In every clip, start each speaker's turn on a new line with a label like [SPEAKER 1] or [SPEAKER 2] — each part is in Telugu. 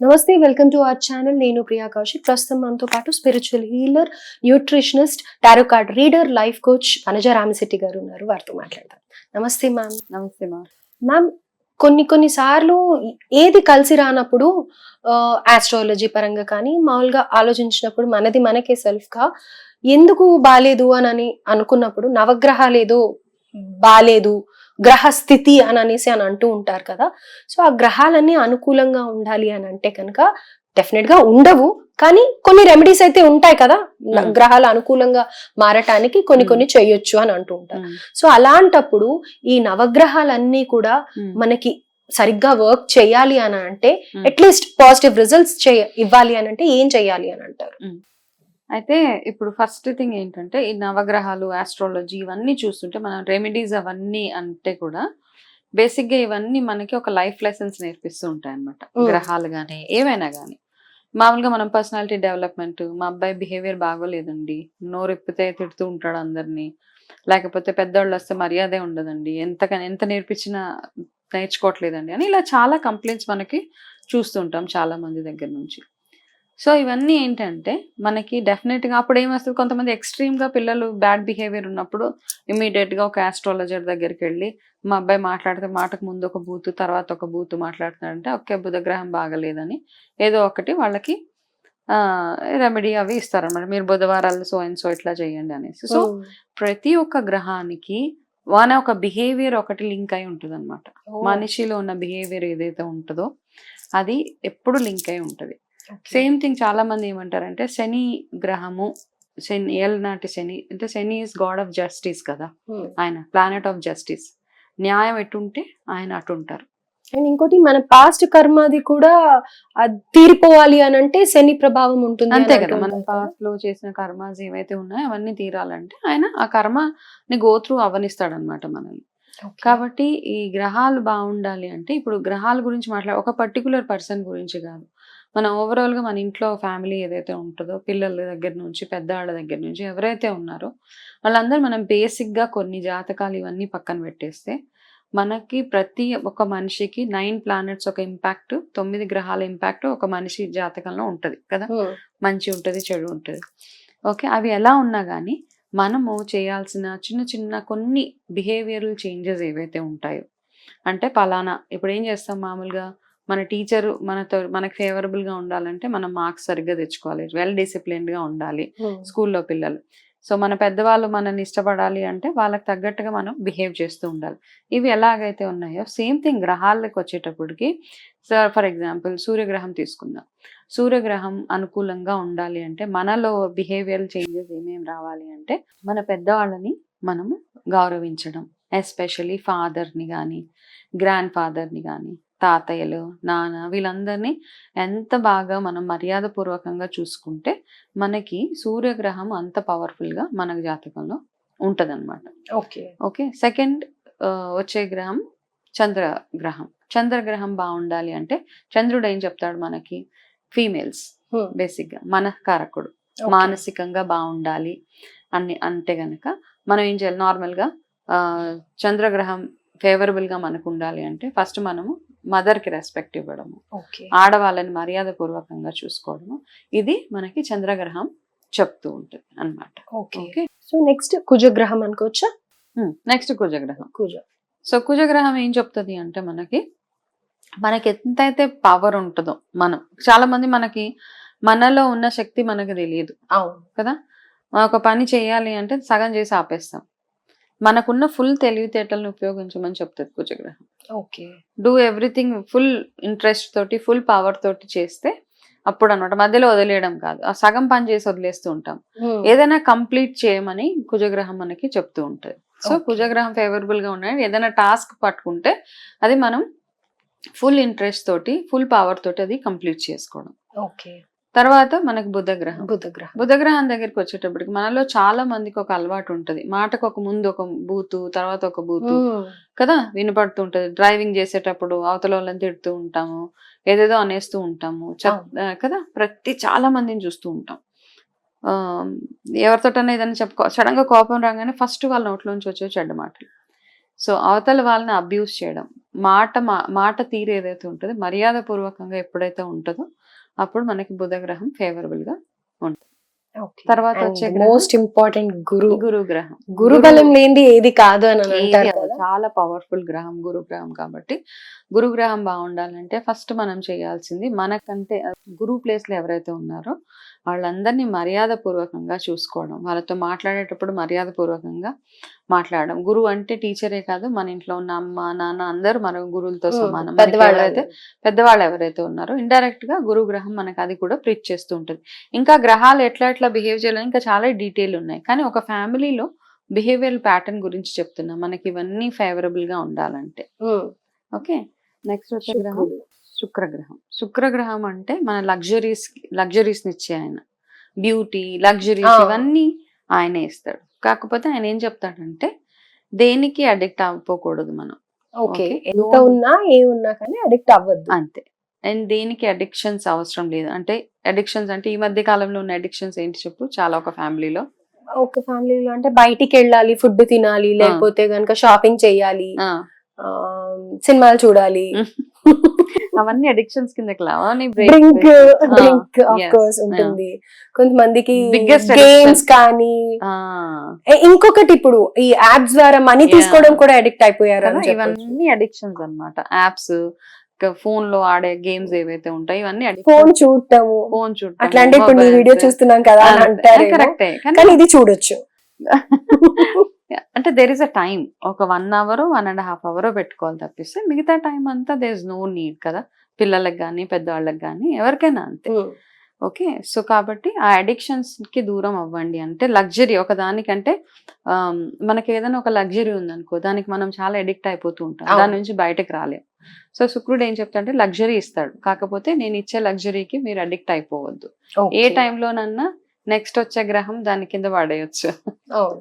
[SPEAKER 1] నమస్తే వెల్కమ్ టు అవర్ ఛానల్. నేను ప్రియా కౌశిక్. ప్రస్తుతం మనతో పాటు spiritual healer nutritionist tarot card reader life coach Vanaja Ramashetti గారు ఉన్నారు. వారితో మాట్లాడదాం. నమస్తే మ్యామ్
[SPEAKER 2] నమస్తే మా
[SPEAKER 1] మ్యామ్ కొన్ని కొన్ని సార్లు ఏది కలిసి రానప్పుడు ఆస్ట్రాలజీ పరంగా కానీ మామూలుగా ఆలోచించినప్పుడు మనది మనకే సెల్ఫ్గా ఎందుకు బాలేదు అని అని అనుకున్నప్పుడు నవగ్రహాలు ఏదో బాలేదు గ్రహ స్థితి అని అనేసి అని అంటూ ఉంటారు కదా. సో ఆ గ్రహాలన్నీ అనుకూలంగా ఉండాలి అని అంటే కనుక డెఫినెట్గా ఉండవు. కానీ కొన్ని రెమెడీస్ అయితే ఉంటాయి కదా. గ్రహాలు అనుకూలంగా మారటానికి కొన్ని. కొన్ని చేయొచ్చు అని అంటూ ఉంటారు. సో అలాంటప్పుడు ఈ నవగ్రహాలన్నీ కూడా మనకి సరిగ్గా వర్క్ చేయాలి అని అంటే. అట్లీస్ట్ పాజిటివ్ రిజల్ట్స్ ఇవ్వాలి అని అంటే ఏం చేయాలి అని అంటారు?
[SPEAKER 2] అయితే ఇప్పుడు ఫస్ట్ థింగ్ ఏంటంటే ఈ నవగ్రహాలు ఆస్ట్రాలజీ ఇవన్నీ చూస్తుంటే మనం రెమెడీస్ అవన్నీ అంటే కూడా బేసిక్గా ఇవన్నీ మనకి ఒక లైఫ్ లెసన్స్ నేర్పిస్తూ ఉంటాయి అనమాట. గ్రహాలు కానీ ఏవైనా కానీ మామూలుగా మనం పర్సనాలిటీ డెవలప్మెంట్ మా అబ్బాయి బిహేవియర్ బాగోలేదండి. నోరెప్పితే తిడుతూ ఉంటాడు అందరినీ. లేకపోతే పెద్దవాళ్ళు వస్తే మర్యాదే ఉండదండి. ఎంత ఎంత నేర్పించినా నేర్చుకోవట్లేదండి అని ఇలా చాలా కంప్లైంట్స్ మనకి చూస్తుంటాం చాలా మంది దగ్గర నుంచి. సో ఇవన్నీ ఏంటంటే మనకి డెఫినెట్గా అప్పుడు ఏమొస్తుంది కొంతమంది ఎక్స్ట్రీమ్గా పిల్లలు బ్యాడ్ బిహేవియర్ ఉన్నప్పుడు ఇమీడియట్గా ఒక ఆస్ట్రాలజర్ దగ్గరికి వెళ్ళి మా అబ్బాయి మాట్లాడితే మాటకు ముందు ఒక బూతు తర్వాత ఒక బూతు మాట్లాడుతున్నాడంటే ఓకే బుధగ్రహం బాగలేదని ఏదో ఒకటి వాళ్ళకి రెమెడీ అవి ఇస్తారన్నమాట మీరు బుధవారాలు సో అండ్ సో ఇట్లా చేయండి అనేసి సో. ప్రతి ఒక్క గ్రహానికి వాన ఒక బిహేవియర్ ఒకటి లింక్ అయి ఉంటుంది అనమాట. మనిషిలో ఉన్న బిహేవియర్ ఏదైతే ఉంటుందో అది ఎప్పుడు లింక్ అయి ఉంటుంది. సేమ్ థింగ్ చాలా మంది ఏమంటారంటే శని గ్రహము శని ఏళ్ళనాటి శని అంటే Shani is god of justice కదా. ఆయన ప్లానెట్ ఆఫ్ జస్టిస్ న్యాయం ఎటుంటే ఆయన అటు ఉంటారు
[SPEAKER 1] అండ్ ఇంకోటి మన పాస్ట్ కర్మది కూడా అది తీరిపోవాలి అని అంటే శని ప్రభావం ఉంటుంది
[SPEAKER 2] అంతే కదా మనం. పాస్ట్లో చేసిన కర్మాస్ ఏవైతే ఉన్నాయో అవన్నీ తీరాలంటే ఆయన ఆ కర్మని గో త్రూ అవనిస్తాడనమాట మనల్ని. కాబట్టి ఈ గ్రహాలు బాగుండాలి అంటే ఇప్పుడు గ్రహాల గురించి మాట్లాడ ఒక పర్టికులర్ పర్సన్ గురించి కాదు మన ఓవరాల్గా మన ఇంట్లో ఫ్యామిలీ ఏదైతే ఉంటుందో పిల్లల దగ్గర నుంచి పెద్దవాళ్ళ దగ్గర నుంచి ఎవరైతే ఉన్నారో వాళ్ళందరూ మనం బేసిక్గా కొన్ని జాతకాలు ఇవన్నీ పక్కన పెట్టేస్తే మనకి ప్రతి ఒక్క మనిషికి నైన్ ప్లానెట్స్ ఒక ఇంపాక్ట్ తొమ్మిది గ్రహాల ఇంపాక్ట్ ఒక మనిషి జాతకంలో ఉంటది కదా. మంచి ఉంటుంది చెడు ఉంటుంది. ఓకే? అవి ఎలా ఉన్నా కానీ మనము చేయాల్సిన చిన్న చిన్న కొన్ని బిహేవియరల్ చేంజెస్ ఏవైతే ఉంటాయో అంటే పలానా ఇప్పుడు ఏం చేస్తాం మామూలుగా? మన టీచర్ మనతో మనకు favorable గా ఉండాలంటే మనం మార్క్స్ సరిగ్గా తెచ్చుకోవాలి. వెల్గా ఉండాలి
[SPEAKER 1] Hmm.
[SPEAKER 2] స్కూల్లో పిల్లలు. సో మన పెద్దవాళ్ళు మనల్ని ఇష్టపడాలి అంటే వాళ్ళకి తగ్గట్టుగా మనం బిహేవ్ చేస్తూ ఉండాలి. ఇవి ఎలాగైతే ఉన్నాయో సేమ్ థింగ్ గ్రహాలకు వచ్చేటప్పటికి సార్ ఫర్ ఎగ్జాంపుల్ సూర్యగ్రహం తీసుకుందాం. సూర్యగ్రహం అనుకూలంగా ఉండాలి అంటే మనలో బిహేవియరల్ చేంజెస్ ఏమేమి రావాలి అంటే మన పెద్దవాళ్ళని మనము గౌరవించడం. ఎస్పెషలీ ఫాదర్ని కానీ గ్రాండ్ ఫాదర్ని కానీ తాతయ్యలు నాన్న వీళ్ళందరినీ ఎంత బాగా మనం మర్యాదపూర్వకంగా చూసుకుంటే మనకి సూర్యగ్రహం అంత పవర్ఫుల్గా మన జాతకంలో ఉంటదన్నమాట
[SPEAKER 1] Okay.
[SPEAKER 2] ఓకే సెకండ్ వచ్చే గ్రహం చంద్రగ్రహం చంద్రగ్రహం బాగుండాలి అంటే చంద్రుడు ఏం చెప్తాడు మనకి ఫీమేల్స్. బేసిక్గా మన కారకుడు
[SPEAKER 1] Okay.
[SPEAKER 2] మానసికంగా బాగుండాలి అని అంటే గనక మనం ఏం చేయాలి నార్మల్గా చంద్రగ్రహం favorable గా మనకు ఉండాలి అంటే ఫస్ట్ మనము mother కి రెస్పెక్ట్ ఇవ్వడము. ఆడవాళ్ళని మర్యాదపూర్వకంగా చూసుకోవడము. ఇది మనకి చంద్రగ్రహం చెప్తూ ఉంటుంది అనమాట. ఓకే.
[SPEAKER 1] సో నెక్స్ట్ కుజగ్రహం అనుకోవచ్చా?
[SPEAKER 2] నెక్స్ట్ కుజగ్రహం.
[SPEAKER 1] కుజ.
[SPEAKER 2] సో కుజగ్రహం ఏం చెప్తుంది అంటే మనకి మనకి ఎంతైతే పవర్ ఉంటుందో మనం చాలా మంది మనకి మనలో ఉన్న శక్తి మనకు తెలియదు.
[SPEAKER 1] అవును.
[SPEAKER 2] కదా? ఒక పని చేయాలి అంటే సగం చేసి ఆపేస్తాం. మనకున్న ఫుల్ తెలివితేటలను ఉపయోగించమని చెప్తుంది కుజగ్రహం.
[SPEAKER 1] Okay.
[SPEAKER 2] Do everything full interest తోటి ఫుల్ పవర్ తోటి చేస్తే అప్పుడు అన్నమాట మధ్యలో వదిలేయడం కాదు. ఆ సగం పని చేసి వదిలేస్తూ ఉంటాం. ఏదైనా కంప్లీట్ చేయమని కుజగ్రహం మనకి చెప్తూ ఉంటుంది. సో. కుజగ్రహం ఫేవరబుల్గా ఉన్నాయి ఏదైనా టాస్క్ పట్టుకుంటే అది మనం ఫుల్ ఇంట్రెస్ట్ తోటి ఫుల్ పవర్ తోటి అది కంప్లీట్ చేసుకోవడం.
[SPEAKER 1] ఓకే.
[SPEAKER 2] తర్వాత మనకి బుధగ్రహం.
[SPEAKER 1] బుధగ్రహం.
[SPEAKER 2] బుధగ్రహం దగ్గరికి వచ్చేటప్పటికి మనలో చాలా మందికి ఒక అలవాటు ఉంటది. మాటకు ఒక ముందు ఒక బూతు తర్వాత ఒక బూతు కదా? వినపడుతుంటది డ్రైవింగ్ చేసేటప్పుడు అవతల వాళ్ళని తిడుతూ ఉంటాము. ఏదేదో అనేస్తూ ఉంటాము. కదా? ప్రతి చాలా మందిని చూస్తూ ఉంటాం. ఆ, ఎవరితోటన్నా ఏదైనా చెప్పుకో సడన్గా కోపం రాగానే ఫస్ట్ వాళ్ళ నోట్లోంచి వచ్చే చెడ్డ మాటలు. సో అవతల వాళ్ళని అబ్యూస్ చేయడం. మాట మాట తీరు ఏదైతే ఉంటుందో మర్యాద పూర్వకంగా ఎప్పుడైతే ఉంటుందో అప్పుడు మనకి బుధగ్రహం ఫేవరబుల్గా తర్వాత వచ్చే గ్రహం?
[SPEAKER 1] మోస్ట్ ఇంపార్టెంట్ గురు.
[SPEAKER 2] గురు గ్రహం
[SPEAKER 1] గురు బలం లేనిది ఏది కాదు అని అంటారు
[SPEAKER 2] చాలా పవర్ఫుల్ గ్రహం గురు గ్రహం కాబట్టి. గురు గ్రహం బాగుండాలంటే ఫస్ట్ మనం చేయాల్సింది మనకంటే గురు ప్లేస్లో ఎవరైతే ఉన్నారో వాళ్ళందరినీ మర్యాద పూర్వకంగా చూసుకోవడం వాళ్ళతో మాట్లాడేటప్పుడు మర్యాద పూర్వకంగా మాట్లాడడం. గురువు అంటే టీచరే కాదు మన ఇంట్లో ఉన్న అమ్మ నాన్న అందరూ మన గురువులతో సమానం. మనకి
[SPEAKER 1] పెద్దవాళ్ళు
[SPEAKER 2] ఎవరైతే పెద్దవాళ్ళు ఎవరైతే ఉన్నారో ఇండైరెక్ట్గా గురు గ్రహం మనకి అది కూడా ప్రీచ్ చేస్తూ ఉంటుంది. ఇంకా గ్రహాలు ఎట్లా ఎట్లా బిహేవ్ చేయాలని ఇంకా చాలా డీటెయిల్ ఉన్నాయి. కానీ ఒక ఫ్యామిలీలో బిహేవియర్ ప్యాటర్న్ గురించి చెప్తున్నా. మనకి ఇవన్నీ ఫేవరబుల్గా ఉండాలంటే. ఓకే? నెక్స్ట్ వచ్చే గ్రహం. శుక్రగ్రహం. శుక్రగ్రహం అంటే మన లగ్జరీస్ లగ్జరీస్ ఇచ్చే ఆయన. Beauty luxuries. ఇవన్నీ ఆయనే ఇస్తాడు. కాకపోతే ఆయన ఏం చెప్తాడంటే దేనికి అడిక్ట్ అవ్వకూడదు మనం.
[SPEAKER 1] ఓకే. ఎంత ఉన్నా ఏ ఉన్నా కానీ అడిక్ట్ అవ్వద్దు.
[SPEAKER 2] అంతే. అండ్ దేనికి అడిక్షన్స్ అవసరం లేదు. అంటే అడిక్షన్స్ అంటే ఈ మధ్య కాలంలో ఉన్న అడిక్షన్స్ ఏంటి చెప్పు? చాలా ఒక ఫ్యామిలీలో.
[SPEAKER 1] ఒక ఫ్యామిలీలో అంటే బయటికి వెళ్ళాలి ఫుడ్ తినాలి లేకపోతే గనుక షాపింగ్ చేయాలి సినిమాలు చూడాలి
[SPEAKER 2] అవన్నీ అడిక్షన్స్ కిందకి లావా
[SPEAKER 1] డ్రింక్ డ్రింక్ ఆఫ్ కోర్స్ ఉంటుంది. కొంతమందికి గేమ్స్. కానీ ఏ, ఇంకొకటి ఇప్పుడు ఈ యాప్స్ ద్వారా మనీ. తీసుకోవడం కూడా అడిక్ట్ అయిపోయారు
[SPEAKER 2] కదా. ఇవన్నీ అడిక్షన్స్ అన్నమాట. యాప్స్ ఫోన్లో ఆడే గేమ్స్ ఏవైతే ఉంటాయి ఇవన్నీ
[SPEAKER 1] ఫోన్ చూడటము.
[SPEAKER 2] ఫోన్ చూడటం
[SPEAKER 1] అట్లా అంటే ఇప్పుడు వీడియో చూస్తున్నాం కదా అంటారు
[SPEAKER 2] కరెక్టే
[SPEAKER 1] కానీ ఇది చూడొచ్చు.
[SPEAKER 2] అంటే దేర్ ఇస్ అ టైం ఒక one hour one and half hour పెట్టుకోవాలి తప్పిస్తే మిగతా టైం అంతా దేర్ ఇస్ నో నీడ్ కదా. పిల్లలకు కానీ పెద్దవాళ్ళకి కానీ ఎవరికైనా అంతే. ఓకే సో కాబట్టి ఆ అడిక్షన్స్కి దూరం అవ్వండి. అంటే లగ్జరీ ఒక దానికంటే ఆమ్, మనకి ఏదైనా ఒక లగ్జరీ ఉందనుకో దానికి మనం చాలా అడిక్ట్ అయిపోతూ ఉంటాం. దాని నుంచి బయటకు రాలేం. సో శుక్రుడు ఏం చెప్తాడంటే లగ్జరీ ఇస్తాడు. కాకపోతే నేను ఇచ్చే లగ్జరీకి మీరు అడిక్ట్ అయిపోవద్దు. ఏ. టైంలోనన్నా నెక్స్ట్ వచ్చే గ్రహం దాని కింద పడేయచ్చు.
[SPEAKER 1] అవును.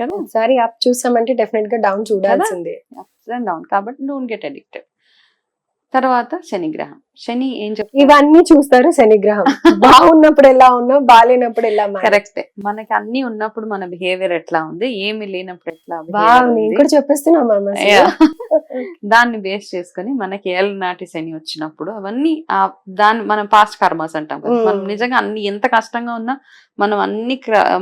[SPEAKER 2] కదా?
[SPEAKER 1] ఒకసారి యాప్ చూసామంటే డెఫినెట్గా డౌన్ చూడాల్సిందే.
[SPEAKER 2] Ups and down. కాబట్టి డోంట్ గెట్ అడిక్టెడ్ తర్వాత శని గ్రహం శని ఏం చెప్తాడు
[SPEAKER 1] ఇవన్నీ చూస్తారు శనిగ్రహం. బాగున్నప్పుడు ఎలా ఉన్నా బాగాలేనప్పుడు ఎలా
[SPEAKER 2] కరెక్టే. మనకి అన్ని ఉన్నప్పుడు మన బిహేవియర్ ఎట్లా ఉంది ఏమి లేనప్పుడు ఎట్లా.
[SPEAKER 1] కూడా చెప్పేస్తున్నా.
[SPEAKER 2] దాన్ని బేస్ చేసుకొని మనకి ఏళ్ళ నాటి శని వచ్చినప్పుడు అవన్నీ ఆ దాన్ని మనం పాస్ట్ కర్మస్ అంటాం. మనం నిజంగా అన్ని ఎంత కష్టంగా ఉన్నా మనం అన్ని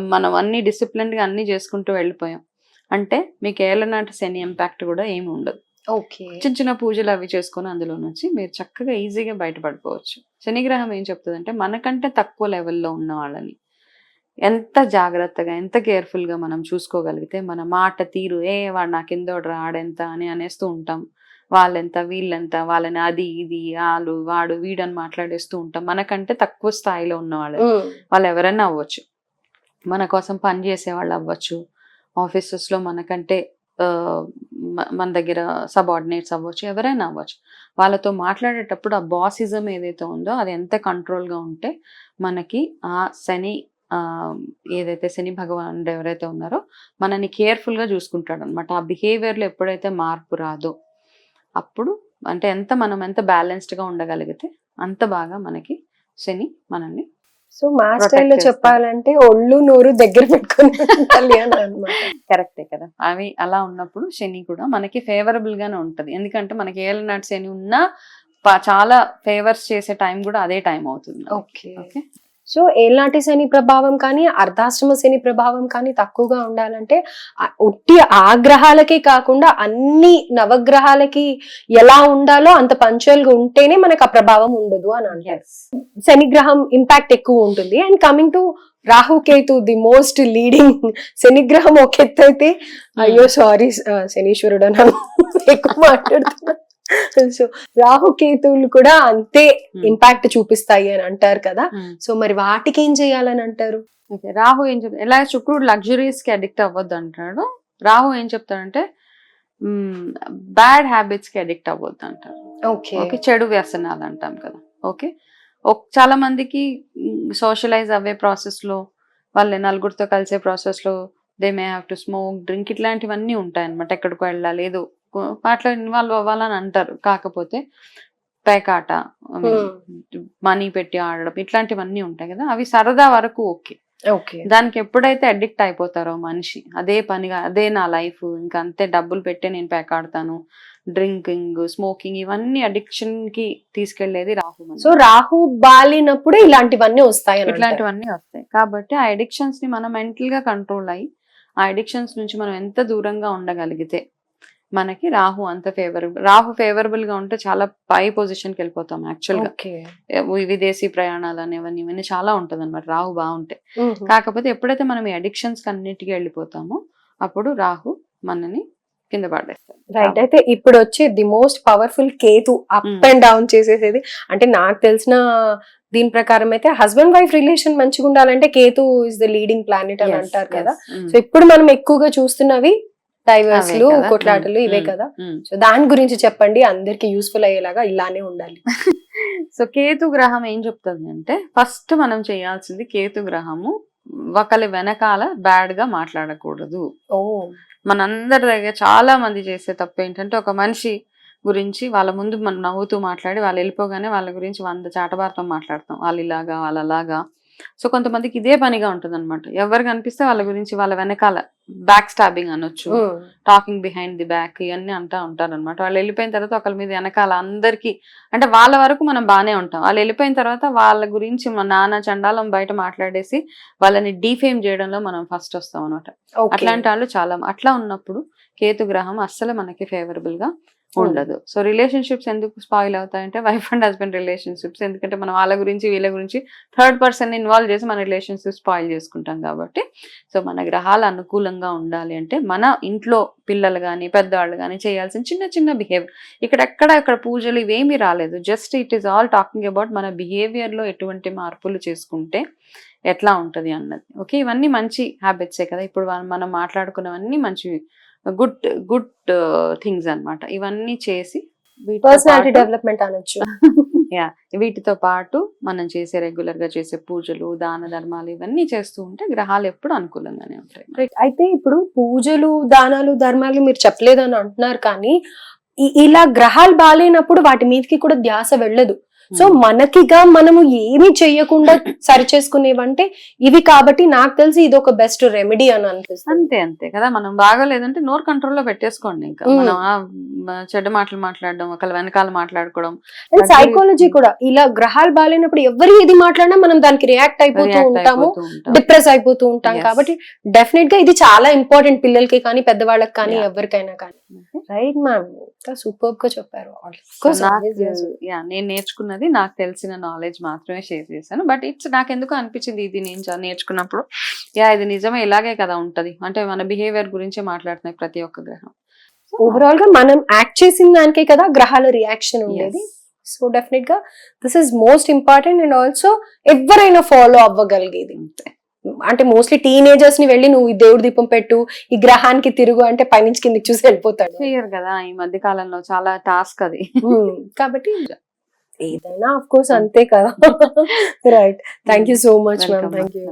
[SPEAKER 2] మనం అన్ని డిసిప్లిన్గా అన్ని చేసుకుంటూ వెళ్ళిపోయాం. అంటే మీకు ఏళ్ళ నాటి శని ఇంపాక్ట్ కూడా ఏమి ఉండదు.
[SPEAKER 1] ఓకే.
[SPEAKER 2] చిన్న చిన్న పూజలు అవి చేసుకొని అందులో నుంచి మీరు చక్కగా ఈజీగా బయటపడిపోవచ్చు. శనిగ్రహం ఏం చెప్తుందంటే మనకంటే తక్కువ లెవెల్లో ఉన్న వాళ్ళని ఎంత జాగ్రత్తగా ఎంత కేర్ఫుల్గా మనం చూసుకోగలిగితే మన మాట తీరు ఏ వాడు నాకు ఎందోడు ఆడెంత అని అనేస్తూ ఉంటాం. వాళ్ళెంత వీళ్ళెంత వాళ్ళని అది ఇది వాళ్ళు వాడు వీడని మాట్లాడేస్తూ ఉంటాం. మనకంటే తక్కువ స్థాయిలో ఉన్న వాళ్ళు వాళ్ళు ఎవరైనా అవ్వచ్చు. మన కోసం పని చేసే వాళ్ళు అవ్వచ్చు. ఆఫీసెస్లో మనకంటే మన దగ్గర సబార్డినేట్స్ అవ్వచ్చు ఎవరైనా అవ్వచ్చు. వాళ్ళతో మాట్లాడేటప్పుడు ఆ బాసిజం ఏదైతే ఉందో అది ఎంత కంట్రోల్గా ఉంటే మనకి ఆ శని ఏదైతే శని భగవానుడు ఎవరైతే ఉన్నారో మనని కేర్ఫుల్గా చూసుకుంటాడు అనమాట ఆ బిహేవియర్లో ఎప్పుడైతే మార్పు రాదో అప్పుడు అంటే ఎంత మనం ఎంత బ్యాలెన్స్డ్గా ఉండగలిగితే అంత బాగా మనకి శని మనల్ని
[SPEAKER 1] సో మా స్టైల్లో. చెప్పాలంటే ఒళ్ళు నోరు దగ్గర పెట్టుకొని
[SPEAKER 2] కరెక్టే కదా. అవి అలా ఉన్నప్పుడు శని కూడా మనకి ఫేవరబుల్ గానే ఉంటది. ఎందుకంటే మనకి ఏళ్ళనాటి శని ఉన్నా చాలా ఫేవర్స్ చేసే టైం కూడా అదే టైం అవుతుంది
[SPEAKER 1] ఓకే.
[SPEAKER 2] ఓకే?
[SPEAKER 1] సో ఏలాంటి శని ప్రభావం కానీ అర్ధాశ్రమ శని ప్రభావం కానీ తక్కువగా ఉండాలంటే ఉట్టి ఆ గ్రహాలకే కాకుండా అన్ని నవగ్రహాలకి ఎలా ఉండాలో అంత పంచువల్గా ఉంటేనే మనకు ఆ ప్రభావం ఉండదు అని అంటారు. శని గ్రహం ఇంపాక్ట్ ఎక్కువ ఉంటుంది. And coming to Rahu Ketu the most leading Shani గ్రహం ఒక ఎత్తు అయితే అయ్యో సారీ శనీశ్వరుడు అని ఎక్కువ మాట్లాడుతున్నా. సో రాహు కేతువులు కూడా అంతే ఇంపాక్ట్ చూపిస్తాయి అని అంటారు కదా. సో మరి వాటికి ఏం చేయాలని అంటారు?
[SPEAKER 2] రాహు ఏం చెప్తాడు ఎలా శుక్రుడు లగ్జరీస్కి అడిక్ట్ అవ్వద్దు అంటాడు. రాహు ఏం చెప్తాడంటే బ్యాడ్ హ్యాబిట్స్కి అడిక్ట్ అవ్వద్దు అంటారు
[SPEAKER 1] ఓకే.
[SPEAKER 2] ఓకే చెడు వ్యసనాలు అంటాం కదా. ఓకే చాలా మందికి సోషలైజ్ అవ్వే ప్రాసెస్లో వాళ్ళ నలుగురితో కలిసే ప్రాసెస్లో they may have to smoke drink ఇట్లాంటివన్నీ ఉంటాయి అనమాట ఎక్కడికి వెళ్ళాలి ఏదో వాటిలో ఇన్వాల్వ్ అవ్వాలని అంటారు. కాకపోతే పేకాట మనీ పెట్టి ఆడడం ఇట్లాంటివన్నీ ఉంటాయి కదా. అవి సరదా వరకు ఓకే.
[SPEAKER 1] ఓకే.
[SPEAKER 2] దానికి ఎప్పుడైతే అడిక్ట్ అయిపోతారో మనిషి అదే పనిగా అదే నా లైఫ్ ఇంకా అంతే డబ్బులు పెట్టే నేను పేకాడతాను డ్రింకింగ్ స్మోకింగ్ ఇవన్నీ అడిక్షన్కి తీసుకెళ్ళేది రాహు.
[SPEAKER 1] సో రాహు బాలినప్పుడే ఇలాంటివన్నీ వస్తాయి.
[SPEAKER 2] ఇట్లాంటివన్నీ వస్తాయి. కాబట్టి ఆ అడిక్షన్స్ని మనం మెంటల్గా కంట్రోల్ అయ్యి ఆ అడిక్షన్స్ నుంచి మనం ఎంత దూరంగా ఉండగలిగితే మనకి రాహు అంత ఫేవరబుల్ రాహు ఫేవరబుల్గా ఉంటే చాలా పై పొజిషన్కి వెళ్ళిపోతాం యాక్చువల్గా. విదేశీ ప్రయాణాలు అనేవన్నీ ఇవన్నీ చాలా ఉంటది అనమాట రాహు బాగుంటే. కాకపోతే ఎప్పుడైతే మనం ఈ అడిక్షన్స్ అన్నిటికీ వెళ్ళిపోతామో అప్పుడు రాహు మనని కింద పడేస్తాడు.
[SPEAKER 1] రైట్ అయితే ఇప్పుడు వచ్చే the most powerful Ketu up. And down చేసేసేది. అంటే నాకు తెలిసిన దీని ప్రకారం అయితే హస్బెండ్ వైఫ్ రిలేషన్ మంచిగా ఉండాలంటే Ketu is the leading planet అని అంటారు కదా. సో ఇప్పుడు మనం ఎక్కువగా చూస్తున్నవి
[SPEAKER 2] డైవర్స్లు.
[SPEAKER 1] కొట్లాటలు ఇవే కదా. సో దాని గురించి చెప్పండి అందరికి యూస్ఫుల్ అయ్యేలాగా ఇలానే ఉండాలి.
[SPEAKER 2] సో కేతు గ్రహం ఏం చెప్తుంది అంటే ఫస్ట్ మనం చేయాల్సింది కేతు గ్రహము ఒకరి వెనకాల బ్యాడ్గా మాట్లాడకూడదు.
[SPEAKER 1] ఓ.
[SPEAKER 2] మనందరి దగ్గర చాలా మంది చేసే తప్పు ఏంటంటే ఒక మనిషి గురించి వాళ్ళ ముందు మనం నవ్వుతూ మాట్లాడి వాళ్ళు వెళ్ళిపోగానే వాళ్ళ గురించి వంద చాటబారతం మాట్లాడతాం. వాళ్ళు ఇలాగా వాళ్ళు అలాగా. సో కొంతమందికి ఇదే పనిగా ఉంటుంది అనమాట ఎవరు కనిపిస్తే వాళ్ళ గురించి వాళ్ళ వెనకాల బ్యాక్ స్టాబింగ్ అనొచ్చు. టాకింగ్ బిహైండ్ ది బ్యాక్ ఇవన్నీ అంటా ఉంటారు అనమాట వాళ్ళు వెళ్ళిపోయిన తర్వాత ఒకరి మీద వెనకాల అందరికి అంటే వాళ్ళ వరకు మనం బాగానే ఉంటాం వాళ్ళు వెళ్ళిపోయిన తర్వాత వాళ్ళ గురించి మన నాన్న చండాలం బయట మాట్లాడేసి వాళ్ళని డీఫేమ్ చేయడంలో మనం ఫస్ట్ వస్తాం అనమాట. అట్లాంటి వాళ్ళు చాలా అట్లా ఉన్నప్పుడు కేతు గ్రహం అస్సలు మనకి ఫేవరబుల్గా ఉండదు. సో రిలేషన్షిప్స్ ఎందుకు స్పాయిల్ అవుతాయంటే వైఫ్ అండ్ హస్బెండ్ రిలేషన్షిప్స్ ఎందుకంటే మనం వాళ్ళ గురించి వీళ్ళ గురించి థర్డ్ పర్సన్ ఇన్వాల్వ్ చేసి మన రిలేషన్షిప్ స్పాయిల్ చేసుకుంటాం కాబట్టి. సో మన గ్రహాలు అనుకూలంగా ఉండాలి అంటే మన ఇంట్లో పిల్లలు కానీ పెద్దవాళ్ళు కానీ చేయాల్సిన చిన్న చిన్న బిహేవియర్ ఇక్కడ ఎక్కడ ఇక్కడ పూజలు ఇవేమీ రాలేదు. Just it is all talking about మన బిహేవియర్లో ఎటువంటి మార్పులు చేసుకుంటే ఎట్లా ఉంటది అన్నది. ఓకే? ఇవన్నీ మంచి హ్యాబిట్సే కదా. ఇప్పుడు మనం మాట్లాడుకున్నవన్నీ మంచి గుడ్ గుడ్ థింగ్స్ అన్నమాట. ఇవన్నీ చేసి
[SPEAKER 1] పర్సనాలిటీ డెవలప్మెంట్ అనొచ్చు.
[SPEAKER 2] యా వీటితో పాటు మనం చేసే రెగ్యులర్గా చేసే పూజలు దాన ధర్మాలు ఇవన్నీ చేస్తూ ఉంటే గ్రహాలు ఎప్పుడు అనుకూలంగానే ఉంటాయి.
[SPEAKER 1] అయితే ఇప్పుడు పూజలు దానాలు ధర్మాలు మీరు చెప్పలేదని అంటున్నారు కానీ ఇలా గ్రహాలు బాగాలేనప్పుడు వాటి మీదకి కూడా ధ్యాస వెళ్ళదు. So
[SPEAKER 2] Hmm.
[SPEAKER 1] మనకిగా మనము ఏమీ చెయ్యకుండా సరి చేసుకునేవంటే ఇవి కాబట్టి నాకు తెలిసి ఇది ఒక బెస్ట్ రెమెడీ అని అనిపిస్తుంది
[SPEAKER 2] అంతే అంతే కదా మనం బాగాలేదంటే నోరు కంట్రోల్లో పెట్టేసుకోండి ఇంకా
[SPEAKER 1] Mm.
[SPEAKER 2] మనం మ- చెడ్డ మాటలు మాట్లాడడం ఒకళ్ళ వెనకాల మాట్లాడుకోవడం
[SPEAKER 1] అండ్ సైకాలజీ కూడా ఇలా గ్రహాలు బాగాలేనప్పుడు ఎవరు ఏది మాట్లాడినా మనం దానికి రియాక్ట్ అయిపోతూ ఉంటాము. డిప్రెస్ అయిపోతూ ఉంటాం. కాబట్టి డెఫినెట్గా ఇది చాలా ఇంపార్టెంట్ పిల్లలకి కానీ పెద్దవాళ్ళకి కానీ. ఎవరికైనా కానీ. రైట్ మ్యామ్ సూపర్గా చెప్పారు Of
[SPEAKER 2] So
[SPEAKER 1] course,
[SPEAKER 2] నాకు తెలిసిన నాలెడ్జ్ మాత్రమే షేర్ చేశాను. బట్ ఇట్స్ నాకు ఎందుకు అనిపించింది ఇది నేను నేర్చుకున్నప్పుడు. యా ఇది నిజమే ఇలాగే కదా ఉంటది. అంటే మన బిహేవియర్ గురించే మాట్లాడుతున్నాయి ప్రతి ఒక్క గ్రహం.
[SPEAKER 1] ఓవరాల్గా మనం యాక్ట్ చేసిన దానికే కదా గ్రహాల రియాక్షన్ ఉండేది. సో డెఫినెట్గా this is most important and also ఎవరైనా ఫాలో అవ్వగలిగేది.
[SPEAKER 2] అంతే.
[SPEAKER 1] అంటే మోస్ట్లీ టీనేజర్స్ని వెళ్ళి నువ్వు ఈ దేవుడి దీపం పెట్టు ఈ గ్రహానికి తిరుగు అంటే పైనుంచి కిందకి చూసి వెళ్ళిపోతాడు.
[SPEAKER 2] కదా ఈ మధ్య కాలంలో చాలా టాస్క్ అది.
[SPEAKER 1] Hmm. కాబట్టి ఏదైనా ఆఫ్ కోర్స్ అంతే కదా. Right thank you so much ma'am thank you.